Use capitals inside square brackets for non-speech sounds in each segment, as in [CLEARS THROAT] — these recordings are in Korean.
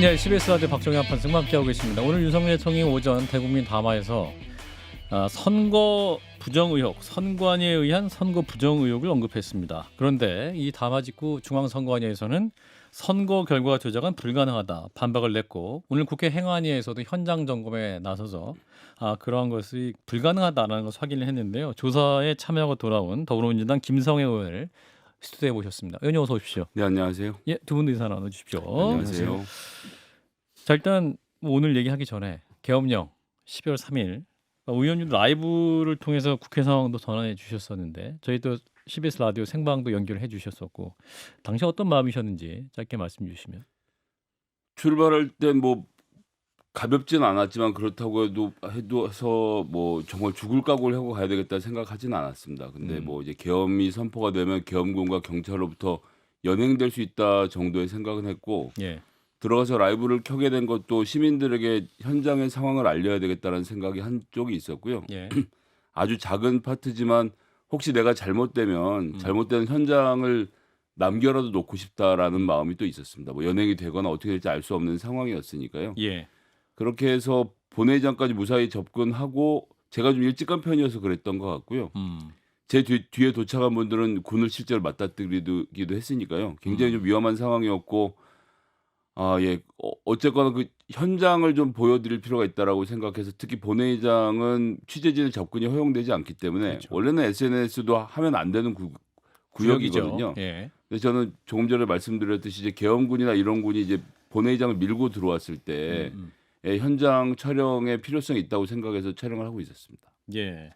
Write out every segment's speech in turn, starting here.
네, CBS 라디오 박정현 판승과 함께하고 계십니다. 오늘 윤석열 총리 오전 대국민 담화에서 아, 선거 부정 의혹, 선관위에 의한 선거 부정 의혹을 언급했습니다. 그런데 이 담화 직후 중앙선거관위에서는 선거 결과 조작은 불가능하다 반박을 냈고 오늘 국회 행안위에서도 현장 점검에 나서서 아, 그러한 것이 불가능하다라는 것을 확인을 했는데요. 조사에 참여하고 돌아온 더불어민주당 김성애 의원을 스튜디오에 모셨습니다. 의원님 어서 오십시오. 네 안녕하세요. 예, 두 분도 인사 나눠 주십시오. 안녕하세요. 자 일단 뭐 오늘 얘기하기 전에 계엄령 12월 3일 의원님 라이브를 통해서 국회 상황도 전환해 주셨었는데 저희도 CBS 라디오 생방도 연결해 주셨었고 당시 어떤 마음이셨는지 짧게 말씀 주시면 출발할 때 뭐 가볍진 않았지만 그렇다고 해도 해도 해서 뭐 정말 죽을 각오를 하고 가야 되겠다 생각하지는 않았습니다. 근데 음. 뭐 이제 계엄이 선포가 되면 계엄군과 경찰로부터 연행될 수 있다 정도의 생각은 했고 예 들어가서 라이브를 켜게 된 것도 시민들에게 현장의 상황을 알려야 되겠다는 생각이 한쪽이 있었고요. 예. [CLEARS THROAT] 아주 작은 파트지만 혹시 내가 잘못되면 음. 잘못된 현장을 남겨라도 놓고 싶다라는 마음이 또 있었습니다. 뭐 연행이 되거나 어떻게 될지 알 수 없는 상황이었으니까요. 예. 그렇게 해서 본회의장까지 무사히 접근하고 제가 좀 일찍 간 편이어서 그랬던 것 같고요. 음. 제 뒤, 뒤에 도착한 분들은 군을 실제로 맞닥뜨리기도 했으니까요. 굉장히 음. 좀 위험한 상황이었고 아 예 어, 어쨌거나 그 현장을 좀 보여드릴 필요가 있다라고 생각해서 특히 본회의장은 취재진의 접근이 허용되지 않기 때문에 그렇죠. 원래는 SNS도 하면 안 되는 구, 구역이거든요. 예. 그래서 저는 조금 전에 말씀드렸듯이 이제 계엄군이나 이런 군이 이제 본회의장을 밀고 들어왔을 때 음, 음. 예, 현장 촬영의 필요성이 있다고 생각해서 촬영을 하고 있었습니다. 예.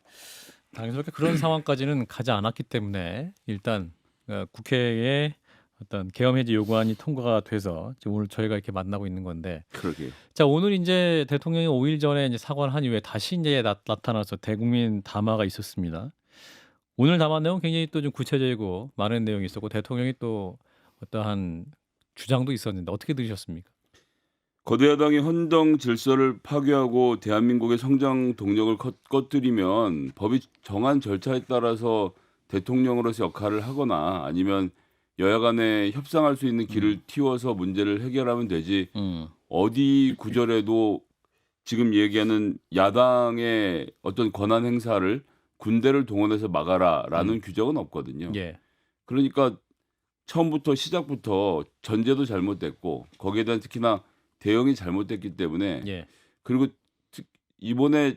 당연스럽게 그런 [CLEARS THROAT] 상황까지는 가지 않았기 때문에 일단 어, 국회에 어떤 계엄 해제 요구안이 통과가 돼서 지금 오늘 저희가 이렇게 만나고 있는 건데 그러게. 자 오늘 이제 대통령이 5일 전에 이제 사과를 한 이후에 다시 이제 나, 나타나서 대국민 담화가 있었습니다. 오늘 담화 내용 굉장히 또 좀 구체적이고 많은 내용이 있었고 대통령이 또 어떠한 주장도 있었는데 어떻게 들으셨습니까? 거대 야당이 헌정 질서를 파괴하고 대한민국의 성장 동력을 컷- 꺼뜨리면 법이 정한 절차에 따라서 대통령으로서 역할을 하거나 아니면 여야 간에 협상할 수 있는 길을 틔워서 문제를 해결하면 되지 음, 어디 구절에도 지금 얘기하는 야당의 어떤 권한 행사를 군대를 동원해서 막아라라는 음. 규정은 없거든요. 예, 그러니까 처음부터 시작부터 전제도 잘못됐고 거기에 대한 특히나 대응이 잘못됐기 때문에 예, 그리고 특- 이번에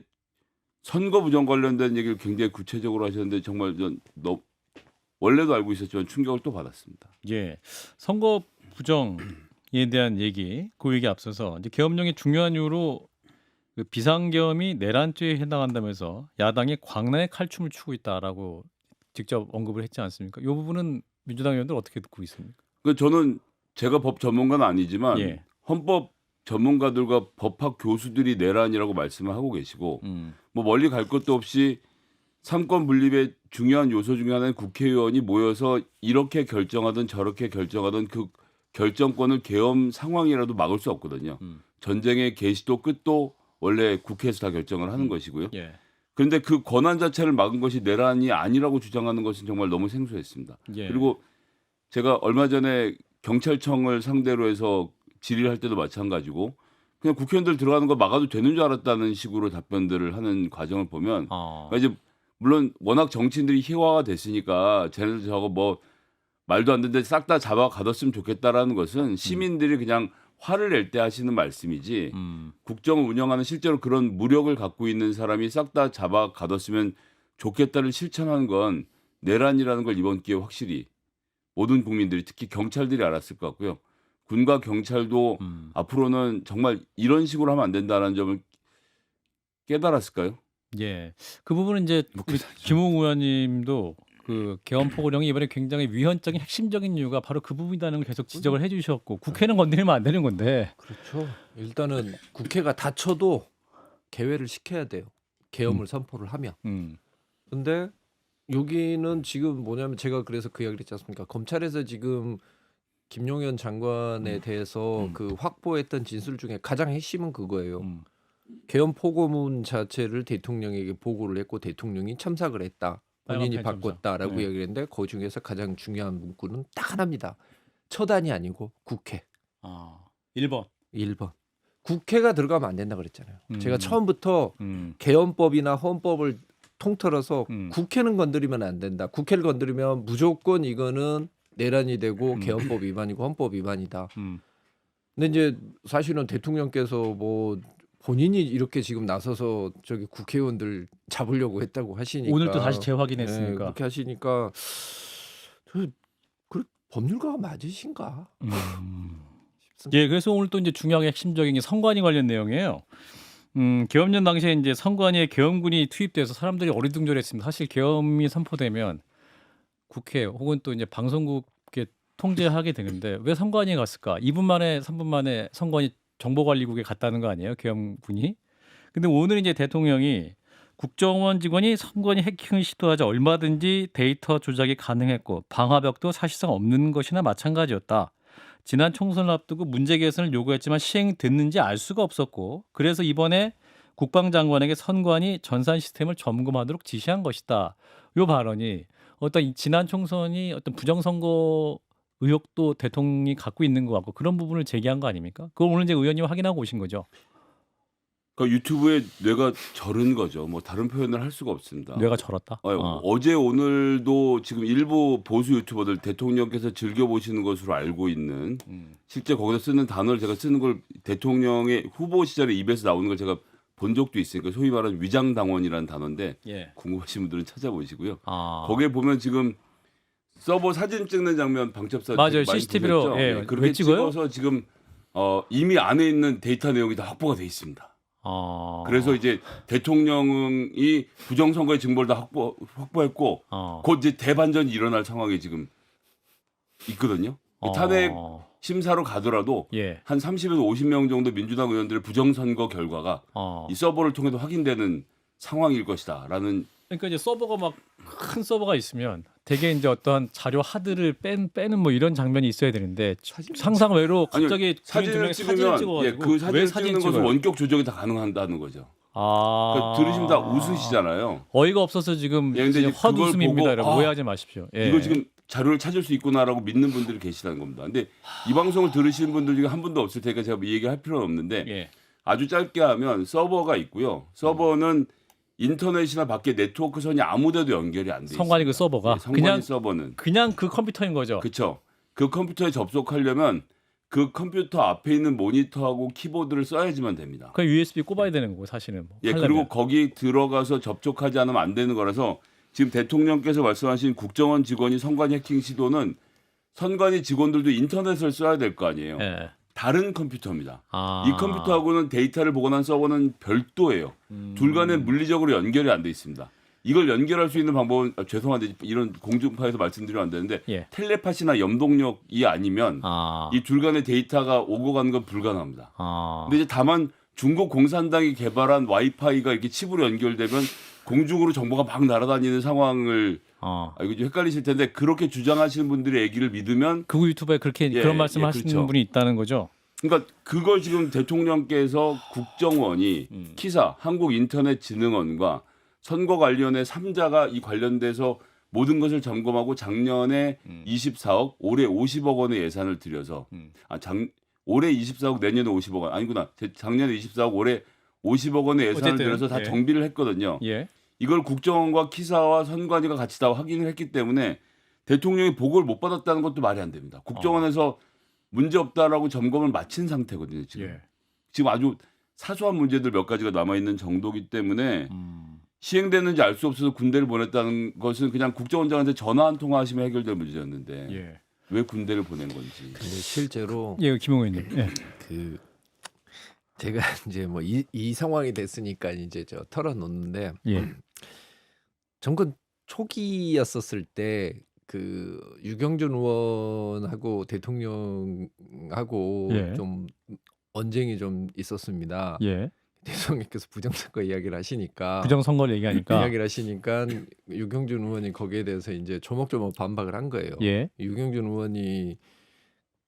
선거 부정 관련된 얘기를 굉장히 구체적으로 하셨는데 정말 전 너, 원래도 알고 있었지만 충격을 또 받았습니다. 예. 선거 부정에 대한 얘기, 그 얘기 앞서서 이제 계엄령의 중요한 이유로 그 비상계엄이 내란죄에 해당한다면서 야당이 광란의 칼춤을 추고 있다라고 직접 언급을 했지 않습니까? 이 부분은 민주당 의원들 어떻게 듣고 있습니까? 그 저는 제가 법 전문가는 아니지만 예. 헌법 전문가들과 법학 교수들이 내란이라고 말씀을 하고 계시고 음, 뭐 멀리 갈 것도 없이 삼권 분립의 중요한 요소 중에 하나는 국회의원이 모여서 이렇게 결정하든 저렇게 결정하든 그 결정권을 계엄 상황이라도 막을 수 없거든요. 음. 전쟁의 개시도 끝도 원래 국회에서 다 결정을 하는 음. 것이고요. 예, 그런데 그 권한 자체를 막은 것이 내란이 아니라고 주장하는 것은 정말 너무 생소했습니다. 예. 그리고 제가 얼마 전에 경찰청을 상대로 해서 질의를 할 때도 마찬가지고 그냥 국회의원들 들어가는 거 막아도 되는 줄 알았다는 식으로 답변들을 하는 과정을 보면 아, 그러니까 이제 물론 워낙 정치인들이 희화가 됐으니까 쟤네들 저거 뭐 말도 안 되는데 싹 다 잡아 가뒀으면 좋겠다라는 것은 시민들이 그냥 화를 낼 때 하시는 말씀이지 음, 국정을 운영하는 실제로 그런 무력을 갖고 있는 사람이 싹 다 잡아 가뒀으면 좋겠다를 실천하는 건 내란이라는 걸 이번 기회에 확실히 모든 국민들이 특히 경찰들이 알았을 것 같고요. 군과 경찰도 음. 앞으로는 정말 이런 식으로 하면 안 된다는 점을 깨달았을까요? 예. 그 부분은 이제 뭐 우리 김웅 의원님도 그 계엄 포고령이 이번에 굉장히 위헌적인 핵심적인 이유가 바로 그 부분이라는 걸 계속 지적을 해주셨고 국회는 건드리면 안 되는 건데 그렇죠. 일단은 국회가 다쳐도 개회를 시켜야 돼요. 계엄을 선포를 하면. 음, 근데 여기는 지금 뭐냐면 제가 그래서 그 이야기를 했지 않습니까? 검찰에서 지금 김용현 장관에 대해서 음. 그 확보했던 진술 중에 가장 핵심은 그거예요. 음, 계엄 포고문 자체를 대통령에게 보고를 했고 대통령이 첨삭을 했다. 본인이. 바꿨다라고 네. 이야기를 했는데 그 중에서 가장 중요한 문구는 딱 하나입니다. 처단이 아니고 국회. 아, 1번 1번. 국회가 들어가면 안 된다 그랬잖아요. 음. 제가 처음부터 음. 개헌법이나 헌법을 통틀어서 음. 국회는 건드리면 안 된다. 국회를 건드리면 무조건 이거는 내란이 되고 음. 개헌법 위반이고 헌법 위반이다. 음. 근데 이제 사실은 대통령께서 뭐 본인이 이렇게 지금 나서서 저기 국회의원들 잡으려고 했다고 하시니까 오늘 또 다시 네, 재확인했으니까. 그렇게 하시니까 저 그, 법률가가 맞으신가? 음. 예, 그래서 오늘 또 이제 중요하게 핵심적인 게 선관위 관련 내용이에요. 음, 계엄령 당시에 이제 선관위에 계엄군이 투입돼서 사람들이 어리둥절했습니다. 사실 계엄이 선포되면 국회 혹은 또 이제 방송국에 통제하게 되는데 왜 선관위에 갔을까? 2분 만에 3분 만에 선관위 정보관리국에 갔다는 거 아니에요? 계엄군이. 근데 오늘 이제 대통령이 국정원 직원이 선관위 해킹을 시도하자 얼마든지 데이터 조작이 가능했고 방화벽도 사실상 없는 것이나 마찬가지였다. 지난 총선을 앞두고 문제 개선을 요구했지만 시행됐는지 알 수가 없었고 그래서 이번에 국방장관에게 선관위 전산 시스템을 점검하도록 지시한 것이다. 요 발언이 어떤 이 지난 총선이 어떤 부정선거 의혹도 대통령이 갖고 있는 것 같고 그런 부분을 제기한 거 아닙니까? 그걸 오늘 이제 의원님 확인하고 오신 거죠. 그러니까 유튜브에 뇌가 절은 거죠. 뭐 다른 표현을 할 수가 없습니다. 뇌가 절었다. 어, 어. 어제 오늘도 지금 일부 보수 유튜버들 대통령께서 즐겨 보시는 것으로 알고 있는 음. 실제 거기서 쓰는 단어를 제가 쓰는 걸 대통령의 후보 시절에 입에서 나오는 걸 제가 본 적도 있으니까 소위 말하는 위장 당원이라는 단어인데 예. 궁금하신 분들은 찾아보시고요. 아. 거기에 보면 지금 서버 사진 찍는 장면 방첩사 맞아요. 많이 CCTV 로, 보셨죠? 예. 네, 그렇게 왜 찍어요? 찍어서 지금 어, 이미 안에 있는 데이터 내용이 다 확보가 돼 있습니다. 아. 그래서 이제 대통령이 부정선거의 증거를 다 확보, 확보했고 어. 곧 이제 대반전이 일어날 상황이 지금 있거든요. 이 탄핵 어. 심사로 가더라도 예. 한 30에서 50명 정도 민주당 의원들의 부정선거 결과가 어. 이 서버를 통해서 확인되는 상황일 것이다라는 그러니까 이제 서버가 막 큰 서버가 있으면 대개 이제 어떠한 자료 하드를 뺀 빼는 뭐 이런 장면이 있어야 되는데 상상 외로 갑자기 두 사진을 찍으면 사진을 예, 그왜 사진을 사진 찍는 것은 찍어요? 원격 조정이 다 가능한다는 거죠. 아 그러니까 들으시면 다 웃으시잖아요. 어이가 없어서 지금 예, 근데 이제 그걸 헛웃음입니다. 보고, 여러분 아, 오해하지 마십시오. 예. 이거 지금 자료를 찾을 수 있구나라고 믿는 분들이 계시다는 겁니다. 근데 이 방송을 들으시는 분들 중에 한 분도 없을 테니까 제가 이 얘기 할 필요는 없는데 예. 아주 짧게 하면 서버가 있고요. 서버는 인터넷이나 밖에 네트워크 선이 아무데도 연결이 안 돼 있어요. 성관이 그 서버가 성관이 그냥 서버는 그냥 그 컴퓨터인 거죠. 그렇죠. 그 컴퓨터에 접속하려면 그 컴퓨터 앞에 있는 모니터하고 키보드를 써야지만 됩니다. 그 USB 꼽아야 되는 거고 사실은. 뭐 예, 하려면. 그리고 거기 들어가서 접촉하지 않으면 안 되는 거라서 지금 대통령께서 말씀하신 국정원 직원이 선관위 해킹 시도는 선관위 직원들도 인터넷을 써야 될 거 아니에요. 예. 다른 컴퓨터입니다. 아. 이 컴퓨터하고는 데이터를 보관한 서버는 별도예요. 음. 둘 간에 물리적으로 연결이 안 돼 있습니다. 이걸 연결할 수 있는 방법은 아, 죄송한데 이런 공중파에서 말씀드리면 안 되는데 예. 텔레파시나 염동력이 아니면 아. 이둘 간의 데이터가 오고 가는 건 불가능합니다. 아. 근데 이제 다만 중국 공산당이 개발한 와이파이가 이렇게 칩으로 연결되면 공중으로 정보가 막 날아다니는 상황을 어. 아, 이거 좀 헷갈리실 텐데 그렇게 주장하시는 분들의 얘기를 믿으면 그 유튜브에 그렇게 예, 그런 말씀 예, 하시는 그렇죠. 분이 있다는 거죠. 그러니까 그걸 지금 대통령께서 국정원이 음. 키사 한국인터넷진흥원과 선거관리위원회 3자가 이 관련돼서 모든 것을 점검하고 작년에 음. 24억, 올해 50억 원의 예산을 들여서 음. 아, 작, 올해 24억, 내년에 50억 원 아니구나. 제- 작년에 24억, 올해 50억 원의 예산을 어쨌든, 들여서 다 예. 정비를 했거든요. 예. 이걸 국정원과 키사와 선관위가 같이 다 확인을 했기 때문에 대통령이 보고를 못 받았다는 것도 말이 안 됩니다. 국정원에서 문제 없다라고 점검을 마친 상태거든요. 지금 예. 지금 아주 사소한 문제들 몇 가지가 남아 있는 정도기 때문에 음. 시행되는지 알 수 없어서 군대를 보냈다는 것은 그냥 국정원장한테 전화 한 통화 하시면 해결될 문제였는데 예. 왜 군대를 보낸 건지. 근데 실제로 예, 김홍 의원님. 예. 그 제가 [LAUGHS] 이제 뭐 이 이 상황이 됐으니까 이제 저 털어놓는데 예. [CLEARS THROAT] 정권 초기였었을 때 그 유경준 의원하고 대통령하고 예. 좀 언쟁이 좀 있었습니다. 예. [LAUGHS] 대통령께서 부정선거 이야기를 하시니까 부정 선거를 얘기하니까 [LAUGHS] 이야기를 하시니까 유경준 의원이 거기에 대해서 이제 조목조목 반박을 한 거예요. 예. 유경준 의원이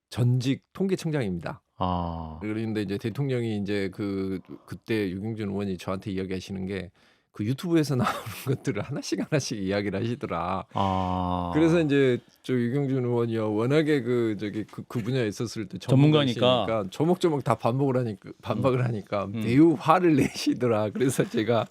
전직 통계청장입니다. 아. 그런데 이제 대통령이 이제 그 그때 유경준 의원이 저한테 이야기하시는 게 그 유튜브에서 [LAUGHS] 나오는 것들을 하나씩 하나씩 이야기를 하시더라. 아. 그래서 이제 저 유경준 의원이요 워낙에 그 저기 그, 그 분야에 있었을 때 전문가니까. 전문가시니까 조목조목 다 반복을 하니까 반박을 하니까 음. 매우 화를 내시더라. 그래서 제가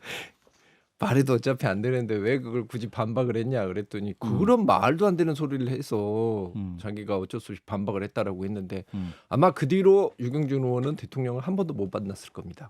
말해도 어차피 안 되는데 왜 그걸 굳이 반박을 했냐 그랬더니 그런 말도 안 되는 소리를 해서 음. 자기가 어쩔 수 없이 반박을 했다라고 했는데 음. 아마 그 뒤로 유경준 의원은 대통령을 한 번도 못 만났을 겁니다.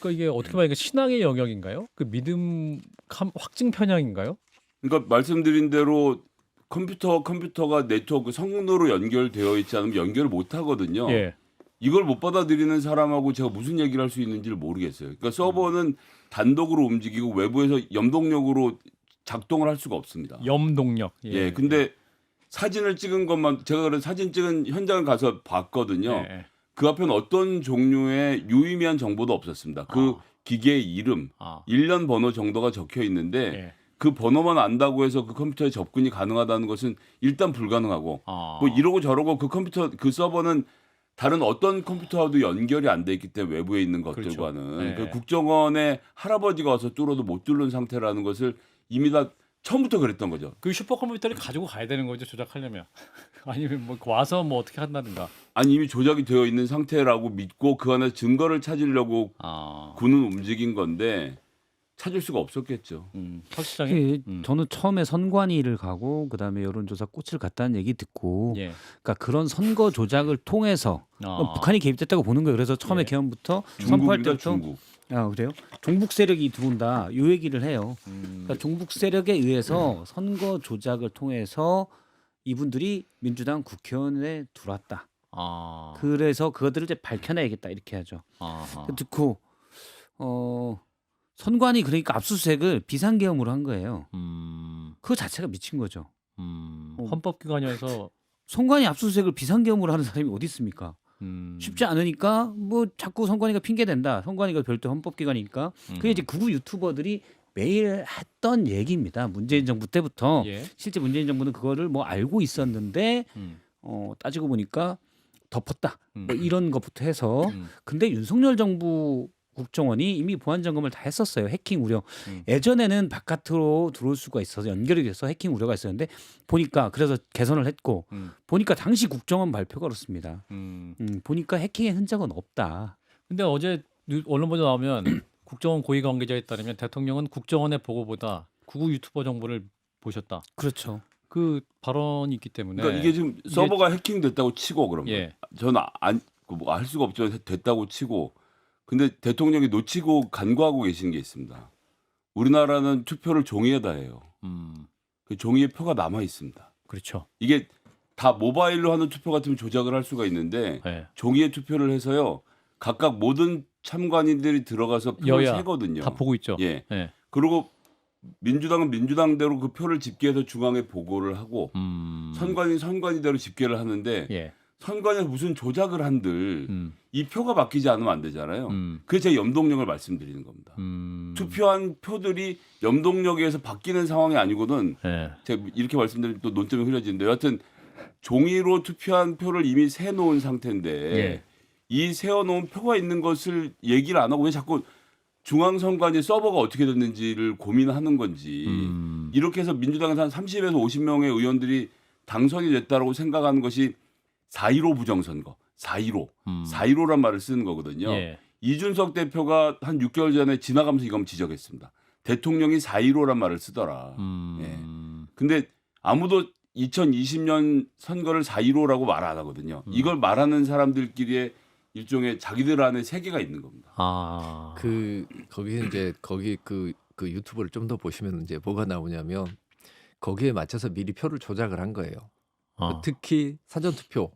그러니까 이게 어떻게 보면 이게 신앙의 영역인가요? 그 믿음 감- 확증 편향인가요? 그러니까 말씀드린 대로 컴퓨터 컴퓨터가 네트워크 성능으로 연결되어 있지 않으면 연결을 못 하거든요. 예. 이걸 못 받아들이는 사람하고 제가 무슨 얘기를 할 수 있는지를 모르겠어요. 그러니까 서버는 단독으로 움직이고 외부에서 염동력으로 작동을 할 수가 없습니다. 염동력. 예. 근데 사진을 찍은 것만 제가 그래서 사진 찍은 현장을 가서 봤거든요. 예, 예. 그 앞에는 어떤 종류의 유의미한 정보도 없었습니다. 그 아. 기계의 이름, 아. 일련 번호 정도가 적혀 있는데 예. 그 번호만 안다고 해서 그 컴퓨터에 접근이 가능하다는 것은 일단 불가능하고 아. 뭐 이러고 저러고 그 컴퓨터 그 서버는 다른 어떤 컴퓨터와도 연결이 안 돼 있기 때문에 외부에 있는 것들과는 그렇죠. 네. 그 국정원의 할아버지가 와서 뚫어도 못 뚫는 상태라는 것을 이미 다 처음부터 그랬던 거죠. 그 슈퍼컴퓨터를 가지고 가야 되는 거죠 조작하려면 [LAUGHS] 아니면 뭐 와서 뭐 어떻게 한다든가 아니 이미 조작이 되어 있는 상태라고 믿고 그 안에 증거를 찾으려고 아 군은 움직인 건데 찾을 수가 없었겠죠. 음, 이게 음. 저는 처음에 선관위를 가고 그다음에 여론조사 꽃을 갔다는 얘기 듣고 예 그러니까 그런 선거 조작을 통해서 아. 어, 북한이 개입됐다고 보는 거예요. 그래서 처음에 예. 개헌부터 선포할 때부터 중국. 아 그래요? 종북 세력이 들어온다 이 얘기를 해요. 음. 그러니까 종북 세력에 의해서 선거 조작을 통해서 이분들이 민주당 국회의원에 들어왔다. 아 그래서 그것들을 이제 밝혀내야겠다 이렇게 하죠. 아하. 듣고 어 선관위 그러니까 압수수색을 비상계엄으로 한 거예요. 음, 그 자체가 미친 거죠. 음, 어. 헌법기관에서 선관위 압수수색을 비상계엄으로 하는 사람이 어디 있습니까? 음, 쉽지 않으니까 뭐 자꾸 선관위가 핑계 댄다. 선관위가 별도 헌법기관이니까. 음. 그게 이제 극우 유튜버들이 매일 했던 얘기입니다. 문재인 정부 때부터 예 실제 문재인 정부는 그거를 뭐 알고 있었는데 음, 어, 따지고 보니까 덮었다. 음. 뭐 이런 것부터 해서 음, 근데 윤석열 정부 국정원이 이미 보안 점검을 다 했었어요. 해킹 우려. 음. 예전에는 바깥으로 들어올 수가 있어서 연결이 돼서 해킹 우려가 있었는데 보니까 그래서 개선을 했고 음, 보니까 당시 국정원 발표가 그렇습니다. 음. 음, 보니까 해킹의 흔적은 없다. 근데 어제 뉴- 언론 보도 나오면 [CLEARS THROAT] 국정원 고위 관계자에 따르면 대통령은 국정원의 보고보다 구구 유튜버 정보를 보셨다. 그렇죠. 그 발언이 있기 때문에 그러니까 이게 지금 서버가 해킹됐다고 치고 그러면 예. 저는 안뭐할 수가 없죠 됐다고 치고 근데 대통령이 놓치고 간과하고 계신 게 있습니다. 우리나라는 투표를 종이에다 해요. 음, 그 종이에 표가 남아 있습니다. 그렇죠. 이게 다 모바일로 하는 투표 같으면 조작을 할 수가 있는데 예. 종이에 투표를 해서요 각각 모든 참관인들이 들어가서 표를 세거든요. 다 보고 있죠. 예. 예. 그리고 민주당은 민주당대로 그 표를 집계해서 중앙에 보고를 하고 음. 선관위 선관위대로 집계를 하는데 예. 선관위에서 무슨 조작을 한들 음. 이 표가 바뀌지 않으면 안 되잖아요. 음. 그게 제 염동력을 말씀드리는 겁니다. 음. 투표한 표들이 염동력에 의해서 바뀌는 상황이 아니고는 예. 제가 이렇게 말씀드리면 또 논점이 흐려지는데 여하튼 종이로 투표한 표를 이미 세놓은 상태인데 예. 이 세워놓은 표가 있는 것을 얘기를 안 하고 왜 자꾸 중앙선관위 서버가 어떻게 됐는지를 고민하는 건지 음. 이렇게 해서 민주당에서 한 30에서 50명의 의원들이 당선이 됐다라고 생각하는 것이 4.15 부정선거 4.15 음. 4.15란 말을 쓰는 거거든요. 예. 이준석 대표가 한 6개월 전에 지나가면서 이거 한번 지적했습니다. 대통령이 4.15란 말을 쓰더라. 음. 근데 아무도 2020년 선거를 4.15라고 말 안 하거든요. 음. 이걸 말하는 사람들끼리의 일종의 자기들 안에 세계가 있는 겁니다. 아. 그 거기 이제 거기 그, 그 유튜브를 좀 더 보시면 이제 뭐가 나오냐면 거기에 맞춰서 미리 표를 조작을 한 거예요. 아. 특히 사전 투표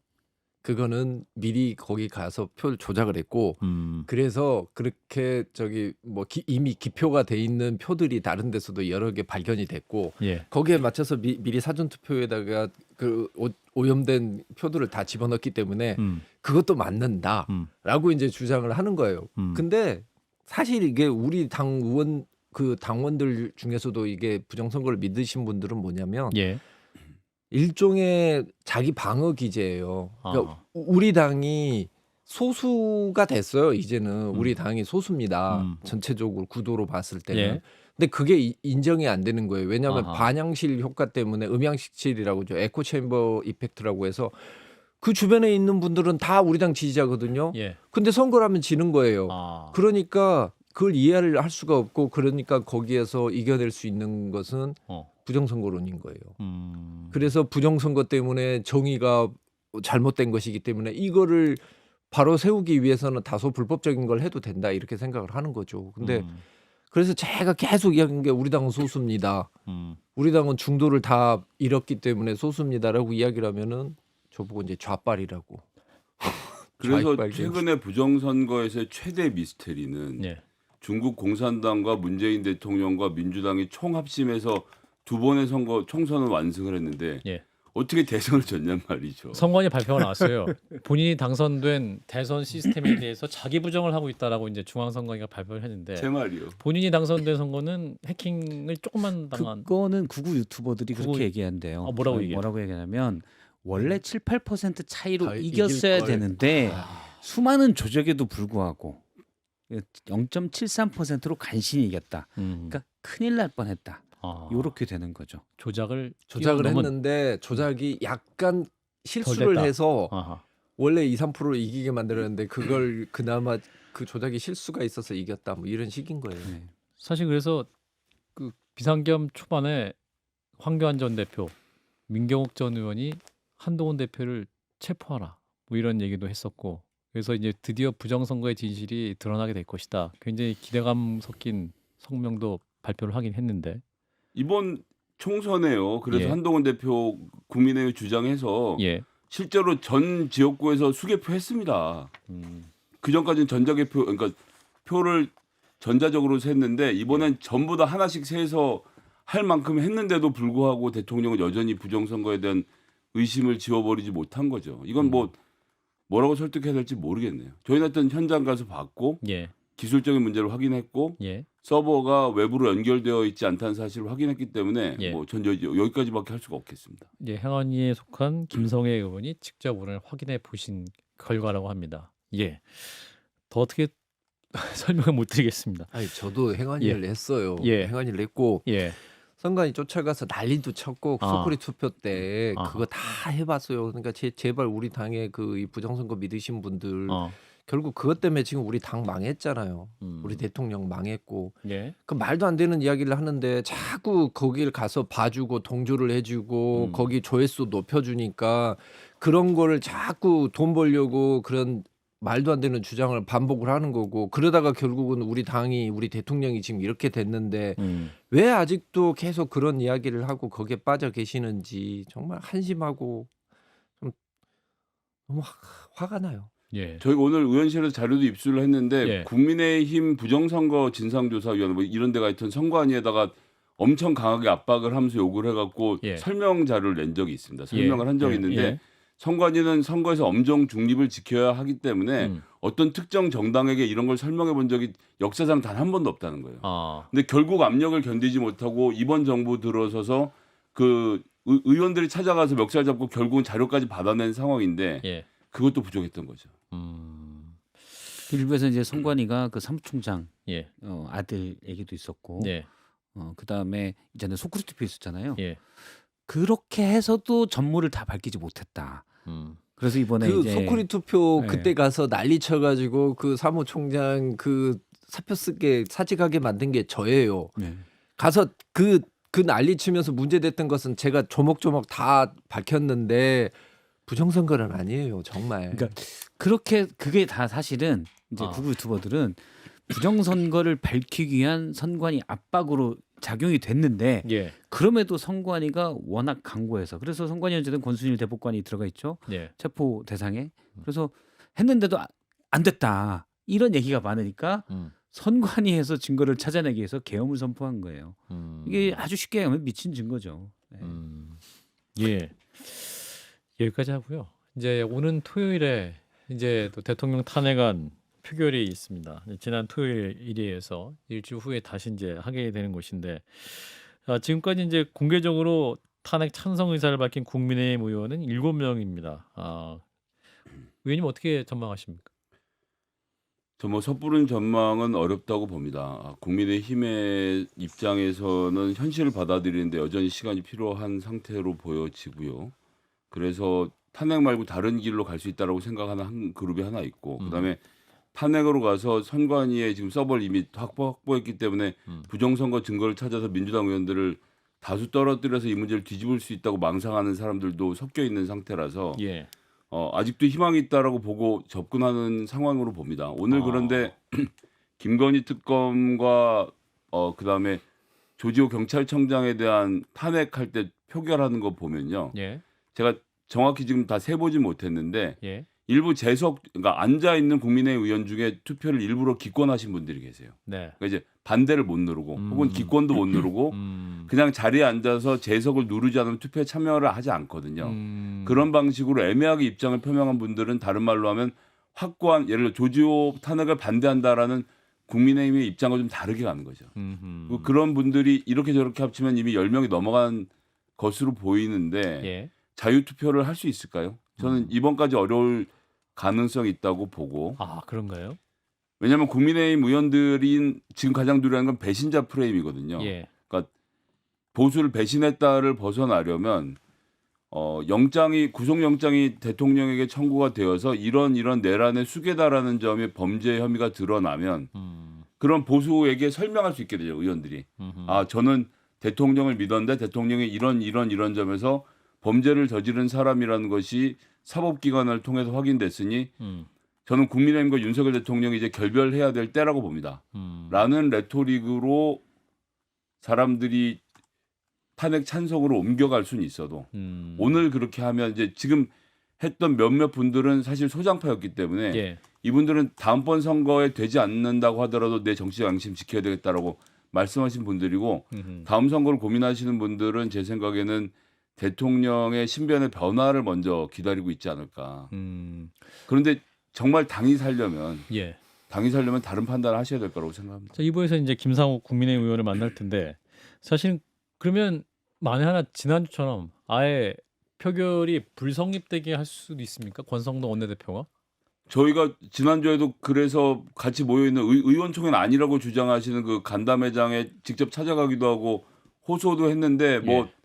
그거는 미리 거기 가서 표를 조작을 했고 음. 그래서 그렇게 저기 뭐 기- 이미 기표가 돼 있는 표들이 다른 데서도 여러 개 발견이 됐고 예. 거기에 맞춰서 미, 리 사전 투표에다가 그 오, 오염된 표들을 다 집어넣기 때문에 음. 그것도 맞는다라고 음. 이제 주장을 하는 거예요. 음. 근데 사실 이게 우리 당 의원 그 당원들 중에서도 이게 부정선거를 믿으신 분들은 뭐냐면 예. 일종의 자기 방어 기제예요. 그러니까 아. 우리 당이 소수가 됐어요. 이제는 우리 음. 당이 소수입니다. 음. 전체적으로 구도로 봤을 때는. 예. 근데 그게 이- 인정이 안 되는 거예요. 왜냐하면 아하. 반향실 효과 때문에 음향실이라고 죠 에코 챔버 이펙트라고 해서 그 주변에 있는 분들은 다 우리 당 지지자거든요. 예. 근데 선거를 하면 지는 거예요. 아. 그러니까 그걸 이해를 할 수가 없고 그러니까 거기에서 이겨낼 수 있는 것은 어. 부정선거론인 거예요. 음. 그래서 부정선거 때문에 정의가 잘못된 것이기 때문에 이거를 바로 세우기 위해서는 다소 불법적인 걸 해도 된다 이렇게 생각을 하는 거죠. 근데 음. 그래서 제가 계속 이야기한 게 우리 당은 소수입니다. 음. 우리 당은 중도를 다 잃었기 때문에 소수입니다라고 이야기를 하면은 저보고 이제 좌빨이라고. [LAUGHS] 그래서 최근에 부정선거에서의 최대 미스테리는 예. 중국 공산당과 문재인 대통령과 민주당이 총합심해서 두 번의 선거 총선을 완승을 했는데 예. 어떻게 대선을 졌냔 말이죠. 선관위 발표가 나왔어요. 본인이 당선된 대선 시스템에 대해서 자기 부정을 하고 있다라고 이제 중앙선관위가 발표를 했는데 제 말이요. 본인이 당선된 선거는 해킹을 조금만 당한 그거는 구구 유튜버들이 구구- 그렇게 얘기한대요. 어, 뭐라고 어, 얘기해요? 뭐라고 얘기하냐면 원래 7, 8% 차이로 다 이겼어야 이길 걸. 되는데 아. 수많은 조작에도 불구하고 0.73%로 간신히 이겼다. 음. 그러니까 큰일 날 뻔했다. 아. 요렇게 되는 거죠. 조작을 조작을 뛰어넘은- 했는데 조작이 약간 실수를 됐다. 해서 아하. 원래 2, 3%를 이기게 만들었는데 그걸 그나마 그 조작이 실수가 있어서 이겼다 뭐 이런 식인 거예요. 네. 사실 그래서 그 비상겸 초반에 황교안 전 대표, 민경욱 전 의원이 한동훈 대표를 체포하라 뭐 이런 얘기도 했었고 그래서 이제 드디어 부정선거의 진실이 드러나게 될 것이다. 굉장히 기대감 섞인 성명도 발표를 하긴 했는데 이번 총선에요. 그래서 예. 한동훈 대표 국민의힘 주장해서 예. 실제로 전 지역구에서 수개표 했습니다. 음. 그 전까지는 전자개표 그러니까 표를 전자적으로 셌는데 이번엔 전부 다 하나씩 세서 할 만큼 했는데도 불구하고 대통령은 여전히 부정선거에 대한 의심을 지워버리지 못한 거죠. 이건 뭐 뭐라고 설득해야 될지 모르겠네요. 저희는 하여튼 현장 가서 봤고 예. 기술적인 문제를 확인했고 예. 서버가 외부로 연결되어 있지 않다는 사실을 확인했기 때문에 예. 뭐전 여기까지밖에 할 수가 없겠습니다. 예, 행안위에 속한 김성애 의원이 직접 오늘 확인해 보신 결과라고 합니다. 예. 더 어떻게 [LAUGHS] 설명을 못 드리겠습니다. 아니 저도 행안위를 했어요. 예. 행안위를 했고 예. 선관위 쫓아가서 난리도 쳤고 아. 소쿠리 투표 때 아하. 그거 다 해봤어요. 그러니까 제, 제발 우리 당의 그이 부정선거 믿으신 분들 어. 결국 그것 때문에 지금 우리 당 망했잖아요. 음. 우리 대통령 망했고 예. 그 말도 안 되는 이야기를 하는데 자꾸 거길 가서 봐주고 동조를 해주고 음. 거기 조회수 높여주니까 그런 거를 자꾸 돈 벌려고 그런 말도 안 되는 주장을 반복을 하는 거고 그러다가 결국은 우리 당이 우리 대통령이 지금 이렇게 됐는데 음. 왜 아직도 계속 그런 이야기를 하고 거기에 빠져 계시는지 정말 한심하고 좀 너무 화, 화가 나요. 예. 저희가 오늘 의원실에서 자료도 입수를 했는데 예. 국민의힘 부정선거 진상조사위원회 뭐 이런 데가 하여튼 선관위에다가 엄청 강하게 압박을 하면서 요구를 해갖고 예. 설명 자료를 낸 적이 있습니다. 설명을 한 적이 예. 있는데 예. 선관위는 선거에서 엄정 중립을 지켜야 하기 때문에 음. 어떤 특정 정당에게 이런 걸 설명해 본 적이 역사상 단 한 번도 없다는 거예요. 아. 근데 결국 압력을 견디지 못하고 이번 정부 들어서서 그 의- 의원들이 찾아가서 멱살 잡고 결국은 자료까지 받아낸 상황인데 예. 그것도 부족했던 거죠. 음. 일부에서 이제 선관위가 그 사무총장 예. 어, 아들 얘기도 있었고, 예. 어, 그 다음에 이제는 소쿠리 투표 있었잖아요. 예. 그렇게 해서도 전무를 다 밝히지 못했다. 음. 그래서 이번에 그 소쿠리 투표 네. 그때 가서 난리 쳐가지고 그 사무총장 그 사표 쓰게 사직하게 만든 게 저예요. 네. 가서 그그 난리 치면서 문제됐던 것은 제가 조목조목 다 밝혔는데 부정선거는 아니에요 정말. 그러니까 그렇게 그게 다 사실은 이제 아. 구구 유튜버들은 부정선거를 밝히기 위한 선관위 압박으로 작용이 됐는데 예. 그럼에도 선관위가 워낙 강고해서 그래서 선관위 어쨌든 권순일 대법관이 들어가 있죠 예. 체포 대상에 그래서 했는데도 아- 안 됐다 이런 얘기가 많으니까 음. 선관위에서 증거를 찾아내기 위해서 계엄을 선포한 거예요 음. 이게 아주 쉽게 하면 미친 증거죠 네. 음. 예. 여기까지 하고요. 이제 오는 토요일에 이제 또 대통령 탄핵안 표결이 있습니다. 지난 토요일 1회에서 일주 후에 다시 이제 하게 되는 것인데 아, 지금까지 이제 공개적으로 탄핵 찬성 의사를 밝힌 국민의힘 의원은 7명입니다. 아, 의원님 어떻게 전망하십니까? 저뭐 섣부른 전망은 어렵다고 봅니다. 아, 국민의힘의 입장에서는 현실을 받아들이는데 여전히 시간이 필요한 상태로 보여지고요. 그래서 탄핵 말고 다른 길로 갈 수 있다라고 생각하는 한 그룹이 하나 있고 그다음에 탄핵으로 가서 선관위에 지금 서버를 이미 확보, 확보했기 때문에 음. 부정선거 증거를 찾아서 민주당 의원들을 다수 떨어뜨려서 이 문제를 뒤집을 수 있다고 망상하는 사람들도 섞여 있는 상태라서 예. 어, 아직도 희망이 있다라고 보고 접근하는 상황으로 봅니다. 오늘 아. 그런데 [CLEARS THROAT] 김건희 특검과 어, 그다음에 조지호 경찰청장에 대한 탄핵할 때 표결하는 거 보면요. 예. 제가 정확히 지금 다 세보진 못했는데 예. 일부 재석 그러니까 앉아 있는 국민의힘 의원 중에 투표를 일부러 기권하신 분들이 계세요. 네. 그러니까 이제 반대를 못 누르고 음. 혹은 기권도 못 누르고 음. 그냥 자리에 앉아서 재석을 누르지 않으면 투표에 참여를 하지 않거든요. 음. 그런 방식으로 애매하게 입장을 표명한 분들은 다른 말로 하면 확고한 예를 들어 조지호 탄핵을 반대한다라는 국민의힘의 입장과 좀 다르게 가는 거죠. 음흠. 그- 그런 분들이 이렇게 저렇게 합치면 이미 10명이 넘어간 것으로 보이는데 예. 자유 투표를 할 수 있을까요? 저는 음. 이번까지 어려울 가능성이 있다고 보고 아 그런가요? 왜냐하면 국민의힘 의원들이 지금 가장 두려워하는 건 배신자 프레임이거든요. 예. 보수를 배신했다를 벗어나려면 어, 영장이 구속영장이 대통령에게 청구가 되어서 이런 이런 내란의 수괴다라는 점에 범죄 혐의가 드러나면 음. 그런 보수에게 설명할 수 있게 되죠 의원들이 음흠. 아 저는 대통령을 믿었는데 대통령이 이런 이런 이런 점에서 범죄를 저지른 사람이라는 것이 사법기관을 통해서 확인됐으니 음. 저는 국민의힘과 윤석열 대통령이 이제 결별해야 될 때라고 봅니다. 음. 라는 레토릭으로 사람들이 탄핵 찬성으로 옮겨갈 수는 있어도 음. 오늘 그렇게 하면 이제 지금 했던 몇몇 분들은 사실 소장파였기 때문에 예. 이분들은 다음번 선거에 되지 않는다고 하더라도 내 정치적 양심 지켜야 되겠다라고 말씀하신 분들이고 음흠. 다음 선거를 고민하시는 분들은 제 생각에는 대통령의 신변의 변화를 먼저 기다리고 있지 않을까. 음. 그런데 정말 당이 살려면 예. 당이 살려면 다른 판단을 하셔야 될 거라고 생각합니다. 자, 2부에서 이제 김상욱 국민의힘 의원을 만날 텐데 사실 그러면 만에 하나 지난주처럼 아예 표결이 불성립되게 할 수도 있습니까? 권성동 원내대표가? 저희가 지난주에도 그래서 같이 모여 있는 의, 원총회는 아니라고 주장하시는 그 간담회장에 직접 찾아가기도 하고 호소도 했는데 뭐 예.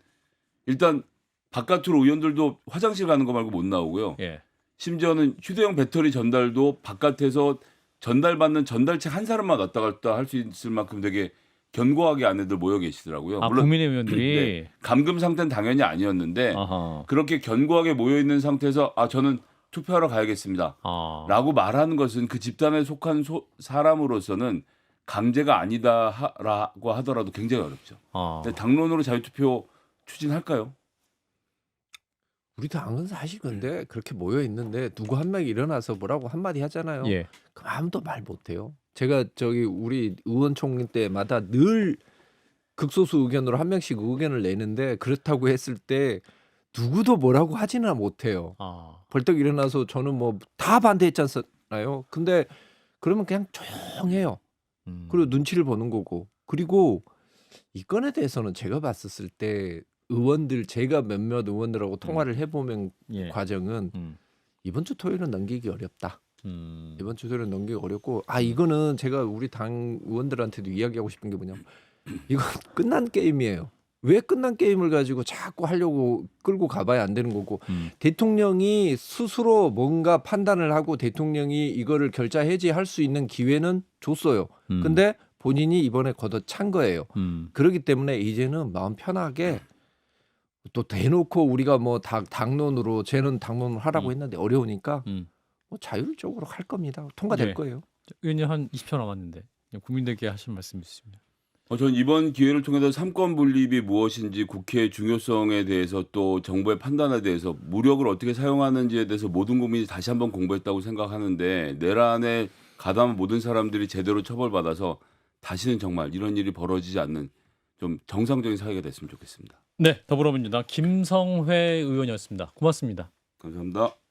일단 바깥으로 의원들도 화장실 가는 거 말고 못 나오고요. 예. 심지어는 휴대용 배터리 전달도 바깥에서 전달받는 전달책 한 사람만 왔다 갔다 할 수 있을 만큼 되게 견고하게 안에들 모여 계시더라고요. 아 물론 국민의힘 의원들이 [CLEARS THROAT] 네. 감금 상태는 당연히 아니었는데 아하. 그렇게 견고하게 모여 있는 상태에서 아 저는 투표하러 가야겠습니다. 아. 라고 말하는 것은 그 집단에 속한 소- 사람으로서는 강제가 아니다라고 하더라도 굉장히 어렵죠. 아. 근데 당론으로 자유투표 추진할까요? 우리 당은 사실 근데 그렇게 모여 있는데 누구 한 명이 일어나서 뭐라고 한마디 하잖아요. 예. 그럼 아무도 말 못해요. 제가 저기 우리 의원총회 때마다 늘 극소수 의견으로 한 명씩 의견을 내는데 그렇다고 했을 때 누구도 뭐라고 하지는 못해요. 아. 벌떡 일어나서 저는 뭐 다 반대했잖아요. 근데 그러면 그냥 조용해요. 음. 그리고 눈치를 보는 거고. 그리고 이 건에 대해서는 제가 봤었을 때 의원들 제가 몇몇 의원들하고 통화를 해보면 예. 과정은 음. 이번 주 토요일은 넘기기 어렵다. 음. 이번 주 토요일은 넘기기 어렵고 아 이거는 제가 우리 당 의원들한테도 이야기하고 싶은 게 뭐냐면 이건 [LAUGHS] 끝난 게임이에요. 왜 끝난 게임을 가지고 자꾸 하려고 끌고 가봐야 안 되는 거고 음. 대통령이 스스로 뭔가 판단을 하고 대통령이 이거를 결자 해지할 수 있는 기회는 줬어요. 음. 근데 본인이 이번에 걷어찬 거예요. 음. 그렇기 때문에 이제는 마음 편하게 또 대놓고 우리가 뭐 당, 당론으로 쟤는 당론을 하라고 음. 했는데 어려우니까 음. 뭐 자율적으로 할 겁니다. 통과될 네. 거예요. 의원님 한 20초 남았는데 국민들께 하실 말씀 있으시면. 어, 전 이번 기회를 통해서 삼권 분립이 무엇인지 국회의 중요성에 대해서 또 정부의 판단에 대해서 무력을 어떻게 사용하는지에 대해서 모든 국민이 다시 한번 공부했다고 생각하는데 내란에 가담한 모든 사람들이 제대로 처벌받아서 다시는 정말 이런 일이 벌어지지 않는 좀 정상적인 사회가 됐으면 좋겠습니다. 네, 더불어민주당 김성회 의원이었습니다. 고맙습니다. 감사합니다.